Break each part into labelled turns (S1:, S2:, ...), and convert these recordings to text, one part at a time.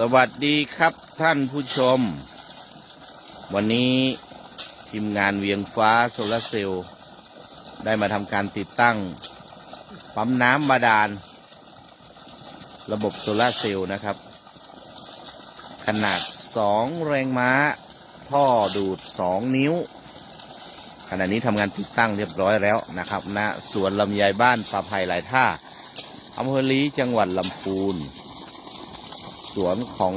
S1: สวัสดีครับท่านผู้ชม วันนี้ทีมงานเวียงฟ้าโซลาร์เซลล์ได้มาทำการติดตั้ง ปั๊มน้ำบาดาล ระบบโซลาร์เซลล์นะครับ ขนาด 2 แรงม้า ท่อดูด 2 นิ้ว ขณะนี้ทำงานติดตั้งเรียบร้อยแล้วนะครับณสวนลำไยบ้านปลาไผ่หลายท่าอำเภอลีจังหวัดลำพูน สวนของ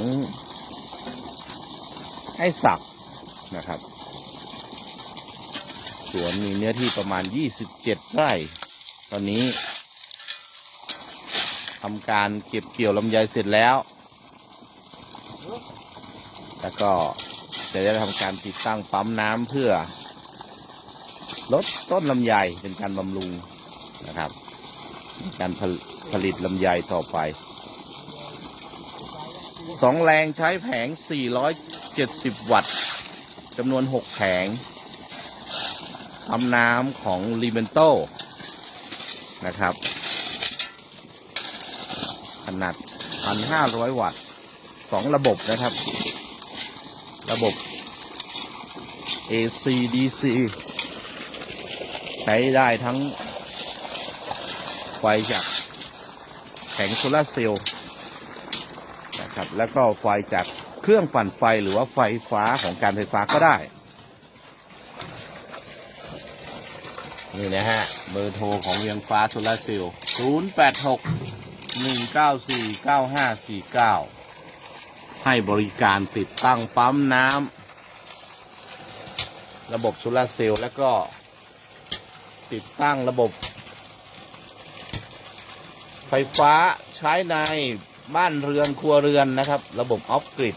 S1: ไอ้ศักดิ์นะครับ สวนมีเนื้อที่ประมาณ 27 ไร่ ตอนนี้ทำการเก็บเกี่ยวลำไยเสร็จแล้ว แล้วก็จะได้ทำการติดตั้งปั๊มน้ำเพื่อ ลดต้นลำไยเป็นการบำรุงนะครับ การผลผลิตลำไยต่อไป สองแรงใช้แผง 470 วัตต์จำนวน 6 แผงทำน้ำของ l i m e n t o นะครับ ขนาด 1,500 วัตต์สองระบบนะครับ ระบบ AC DC ใช้ได้ทั้งไฟจากแผงโซลาเซลล์ นะครับ แล้วก็ไฟจากเครื่องปั่นไฟหรือว่าไฟฟ้าของการไฟฟ้าก็ได้ นี่นะฮะ เบอร์โทรของเวียงฟ้าโซลาร์เซลล์086 194 9549 ให้บริการติดตั้งปั๊มน้ำระบบโซลาร์เซลล์แล้วก็ติดตั้งระบบไฟฟ้าใช้ใน บ้านเรือนครัวเรือนนะครับ ระบบออฟกริด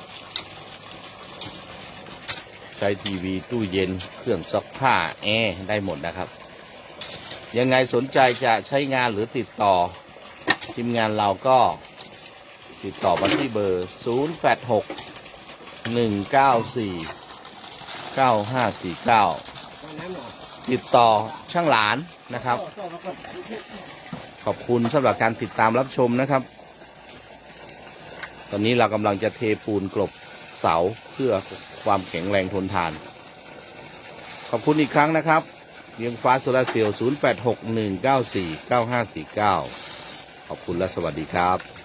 S1: ใช้ทีวีตู้เย็นเครื่องซักผ้าแอร์ได้หมดนะครับ ยังไงสนใจจะใช้งานหรือติดต่อ ทีมงานเราก็ติดต่อมาที่เบอร์ 086 194 9549 ติดต่อช่างหลานนะครับ ขอบคุณสำหรับการติดตามรับชมนะครับ ตอนนี้เรากำลังจะเทปูนกลบเสาเพื่อความแข็งแรงทนทาน ขอบคุณอีกครั้งนะครับเลี้ยงฟ้าโซลาร์เซลล์ 0861949549 ขอบคุณและสวัสดีครับ